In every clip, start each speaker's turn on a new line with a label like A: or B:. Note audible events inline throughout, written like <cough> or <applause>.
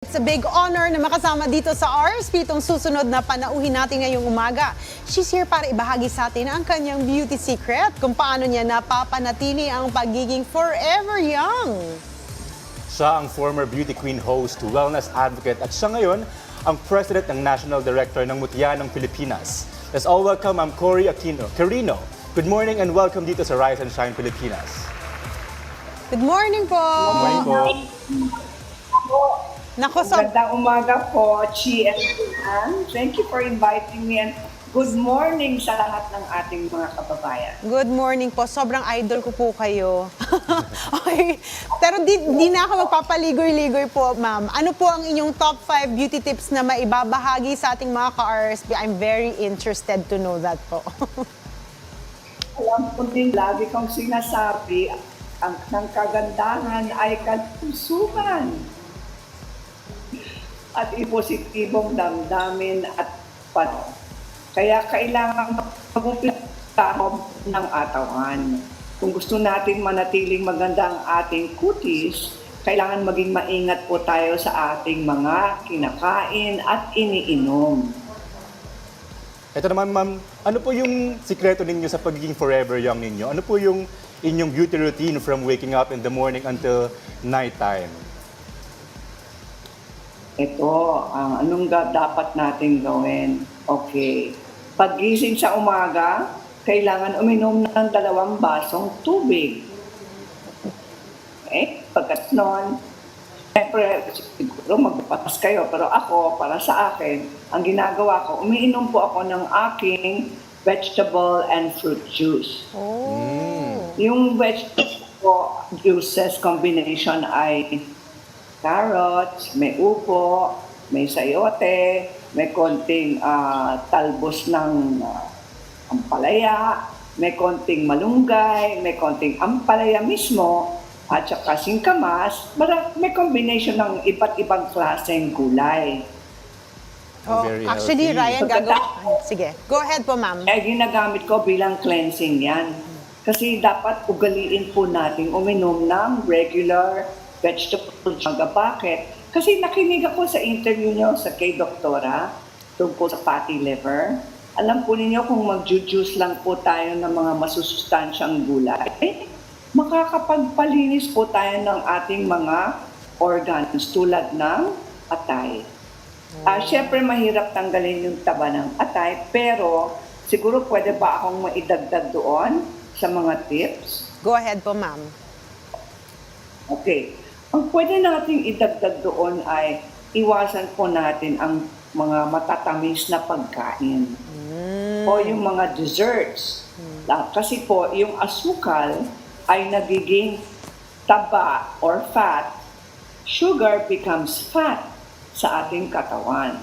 A: It's a big honor na makasama dito sa RSP itong susunod na panauhin natin ngayong umaga. She's here para ibahagi sa atin ang kanyang beauty secret kung paano niya napapanatili ang pagiging forever young.
B: Siya ang former beauty queen host, wellness advocate at siya ngayon ang president ng National Director ng Mutya ng Pilipinas. Let's all welcome Ma'am Cory Aquino. Carino, good morning and welcome dito sa Rise and Shine Pilipinas.
A: Good morning po!
B: Good morning po.
A: Nako, so,
C: Magandang umaga po, Chi and Ann. Thank you for inviting me and good morning sa lahat ng ating mga kababayan.
A: good morning po. Sobrang idol ko po kayo. <laughs> okay. Pero di, di na ako magpapaligoy-ligoy po, ma'am. Ano po ang inyong top 5 beauty tips na maibabahagi sa ating mga ka-RSP? I'm very interested to know that po. <laughs>
C: Alam ko din, lagi kong sinasabi, ang ng kagandahan ay kapusuhan. At ipositibong damdamin at pano. Kaya kailangan mag-umpisa ng atawan. Kung gusto natin manatiling maganda ang ating kutis, kailangan maging maingat po tayo sa ating mga kinakain at iniinom.
B: Ito naman ma'am, ano po yung sikreto ninyo sa pagiging forever young ninyo? Ano po yung inyong beauty routine from waking up in the morning until nighttime?
C: Ito, ang anong ga- dapat natin gawin? Okay. Pagising sa umaga, kailangan uminom ng dalawang basong tubig. Okay? Pagkat noon, Siyempre, siguro magpapas kayo, pero ako, para sa akin, ang ginagawa ko, umiinom po ako ng aking vegetable and fruit juice.
A: oh.
C: Yung vegetable juices combination ay carrots, may upo, may sayote, may konting ah, talbos ng ah, ampalaya, may konting malunggay, may konting ampalaya mismo, at saka singkamas, may combination ng iba't ibang klaseng gulay.
A: Oh,
B: Very
A: actually,
B: healthy.
A: Ryan, gagawa. Sige, go ahead po, ma'am.
C: Eh, ginagamit ko bilang cleansing yan. Kasi dapat ugaliin po natin uminom ng regular vegetable sugar bucket. Kasi nakinig ako sa interview niyo sa kay doktora tungkol sa fatty liver. Alam po ninyo kung mag-juice lang po tayo ng mga masusustansyang gulay, makakapagpalinis po tayo ng ating mga organs tulad ng atay. Ah, syempre mahirap tanggalin yung taba ng atay, pero siguro pwede ba akong maidagdag doon sa mga tips?
A: Go ahead po, ma'am.
C: Okay. Ang pwede nating idagdag doon ay iwasan po natin ang mga matatamis na pagkain o yung mga desserts. Ah, Kasi po, yung asukal ay nagiging taba or fat. Sugar becomes fat sa ating katawan.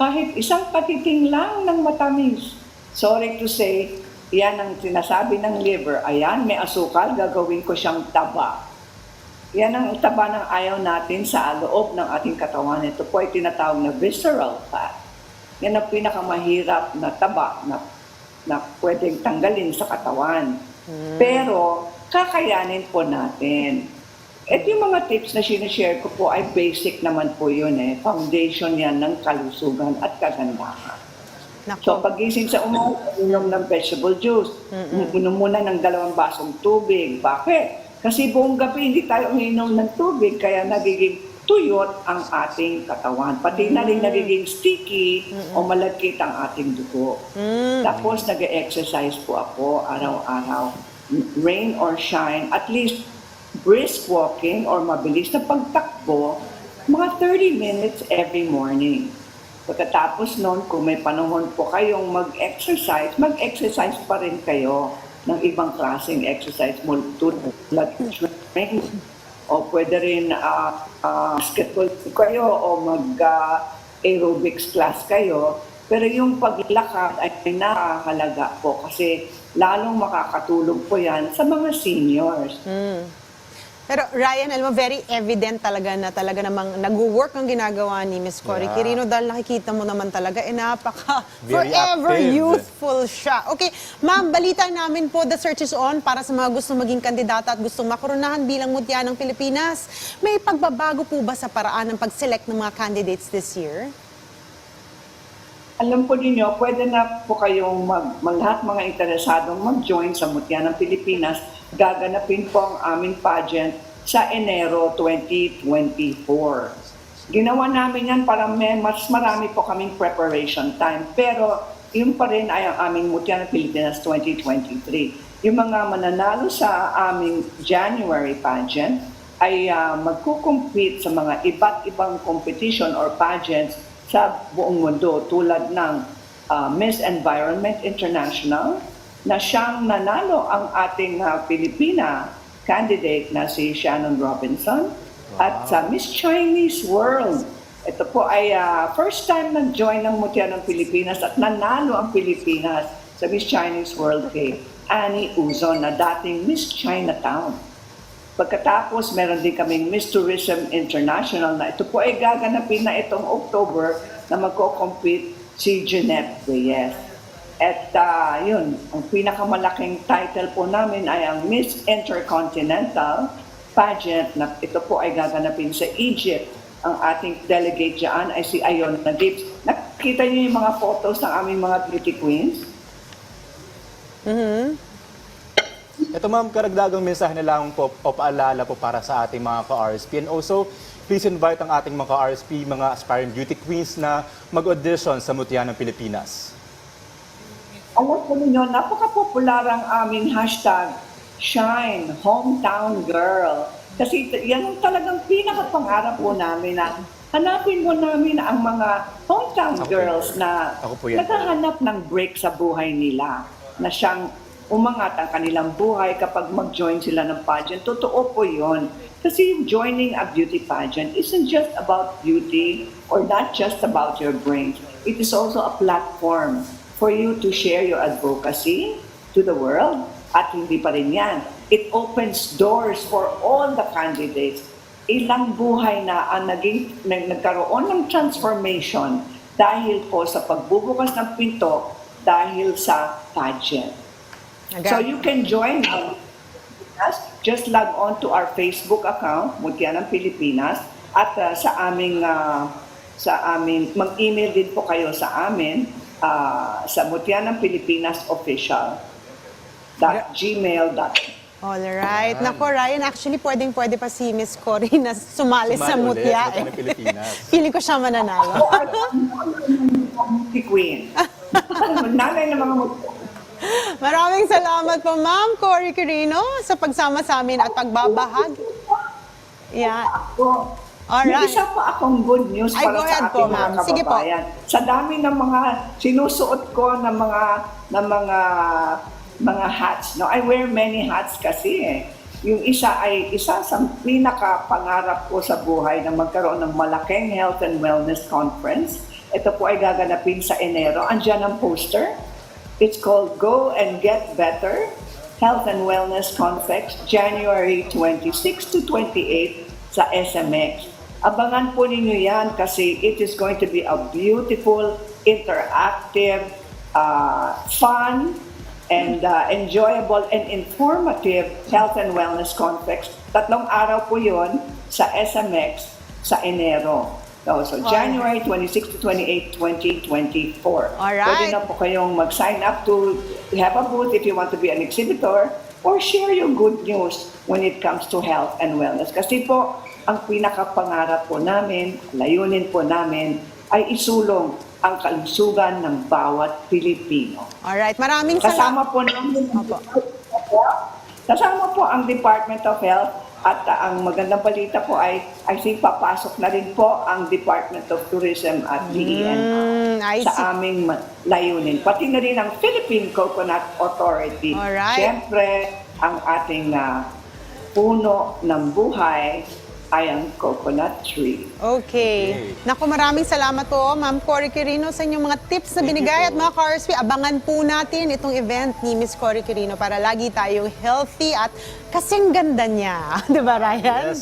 C: Kahit isang patiting lang ng matamis. Sorry to say, yan ang sinasabi ng liver. Ayan, may asukal, gagawin ko siyang taba. Yan ang taba ng ayaw natin sa loob ng ating katawan. Ito po ay tinatawag na visceral fat. Yan ang pinakamahirap na taba na, na pwedeng tanggalin sa katawan. Pero kakayanin po natin. Ito yung mga tips na sinishare ko po ay basic naman po yun eh. Foundation yan ng kalusugan at kagandahan. So
A: Nako.
C: pagising sa umaga, inom ng vegetable juice. Inom muna ng dalawang basong tubig. Bakit? Kasi buong gabi hindi tayo uminom ng tubig, kaya nagiging tuyot ang ating katawan. Pati na rin nagiging sticky o malagkit ang ating dugo. Tapos nag-exercise po ako araw-araw. Rain or shine, at least brisk walking or mabilis na pagtakbo, mga 30 minutes every morning. Pagkatapos noon, kung may panahon po kayong mag-exercise, mag-exercise pa rin kayo ng ibang klaseng exercise mo tulad ng swimming o pwede rin ah, ah, basketball kayo o mag-aerobics class kayo. Pero yung paglakad ay nakakalaga po kasi lalong makakatulong po yan sa mga seniors.
A: Pero Ryan, alam mo, very evident talaga na talaga namang nag-work ang ginagawa ni Miss Cory
B: Yeah.
A: Quirino dahil nakikita mo naman talaga, eh napaka
B: Very
A: forever
B: active.
A: youthful siya. Okay, ma'am, balita namin po, the search is on para sa mga gustong maging kandidata at gustong makurunahan bilang mutya ng Pilipinas. May pagbabago po ba sa paraan ng pag-select ng mga candidates this year?
C: Alam po ninyo, pwede na po kayong mag, mag lahat mga interesadong mag-join sa Mutya ng Pilipinas. Gaganapin po ang aming pageant sa Enero 2024. Ginawa namin yan para may, mas marami po kaming preparation time. Pero yun pa rin ay ang aming Mutya ng Pilipinas 2023. Yung mga mananalo sa aming January pageant ay ah, magkukompete sa mga iba't ibang competition or pageants sa buong mundo tulad ng ah, Miss Environment International na siyang nanalo ang ating ah, Pilipina candidate na si Shannon Robinson at sa Miss Chinese World. Ito po ay ah, first time nag-join ng Mutya ng Pilipinas at nanalo ang Pilipinas sa Miss Chinese World kay Annie Uzon na dating Miss Chinatown. Pagkatapos, meron din kaming Miss Tourism International na ito po ay gaganapin na itong October na magko-compete si Jeanette Reyes. At ah, yun, ang pinakamalaking title po namin ay ang Miss Intercontinental pageant na ito po ay gaganapin sa Egypt. Ang ating delegate dyan ay si Ayon Gibbs. Nakita niyo yung mga photos ng aming mga beauty queens?
B: Ito ma'am, karagdagang mensahe na lang po o paalala po para sa ating mga ka-RSP. And also, please invite ang ating mga ka-RSP, mga aspiring beauty queens na mag-audition sa Mutya ng Pilipinas.
C: Alam po ninyo, napaka-popular ang aming hashtag, Shine, Hometown Girl. Kasi yan ang talagang pinakapangarap po namin na hanapin mo namin ang mga hometown
B: Ako
C: girls na
B: Ako po yan.
C: naghahanap ng break sa buhay nila. Na siyang umangat ang kanilang buhay kapag mag-join sila ng pageant. Totoo po yon. Kasi joining a beauty pageant isn't just about beauty or not just about your brains. It is also a platform for you to share your advocacy to the world. At hindi pa rin yan. It opens doors for all the candidates. Ilang buhay na ang naging, nag, nagkaroon ng transformation dahil po sa pagbubukas ng pinto dahil sa pageant. So you can join us. Just log on to our Facebook account, Mutya ng Pilipinas, at uh, sa aming uh, sa amin mag-email din po kayo sa amin uh, sa Mutya ng Pilipinas official gmail.com.
A: Alright. Nako, Ryan, actually, pwedeng-pwede pa si Miss Cory na <laughs> sumali, sa
B: Sumali ulit,
A: mutya.
B: Mutya ng Pilipinas. <laughs>
A: Feeling ko siya mananalo.
C: Si Queen. <laughs> Nanay ng mga mutya.
A: Maraming salamat po, Ma'am Cory Quirino, sa pagsama sa amin at pagbabahagi. Yeah. Alright.
C: May isa pa akong good news
A: Ay,
C: para sa
A: po,
C: ating
A: ma'am.
C: mga
A: Sige po.
C: kababayan. Sa dami ng mga sinusuot ko ng mga ng mga mga hats. No, I wear many hats kasi eh. Yung isa ay isa sa pinaka-pangarap ko sa buhay na magkaroon ng malaking health and wellness conference. Ito po ay gaganapin sa Enero. Andiyan ang poster. It's called Go and Get Better Health and Wellness Conference, January 26 to 28 sa SMX. Abangan po ninyo yan kasi it is going to be a beautiful, interactive, uh, fun, and uh, enjoyable and informative health and wellness conference. Tatlong araw po yon sa SMX sa Enero. So, so January 26 to 28, 2024.
A: Alright.
C: Pwede na po kayong mag-sign up to have a booth if you want to be an exhibitor or share your good news when it comes to health and wellness. Kasi po, ang pinakapangarap po namin, layunin po namin, ay isulong ang kalusugan ng bawat Pilipino.
A: Alright, maraming salamat.
C: Kasama po namin Kasama po ang Department of Health at uh, ang magandang balita po ay I think papasok na rin po ang Department of Tourism at DEN
A: Mm,
C: sa aming layunin. Pati na rin ang Philippine Coconut Authority.
A: Alright.
C: Siyempre, ang ating uh, puno ng buhay ang coconut tree.
A: Okay. Naku, maraming salamat po, Ma'am Cory Quirino, sa inyong mga tips na binigay. At mga ka-RSP, abangan po natin itong event ni Miss Cory Quirino para lagi tayong healthy at kasing ganda niya. <laughs> Di ba, Ryan?
B: Yes.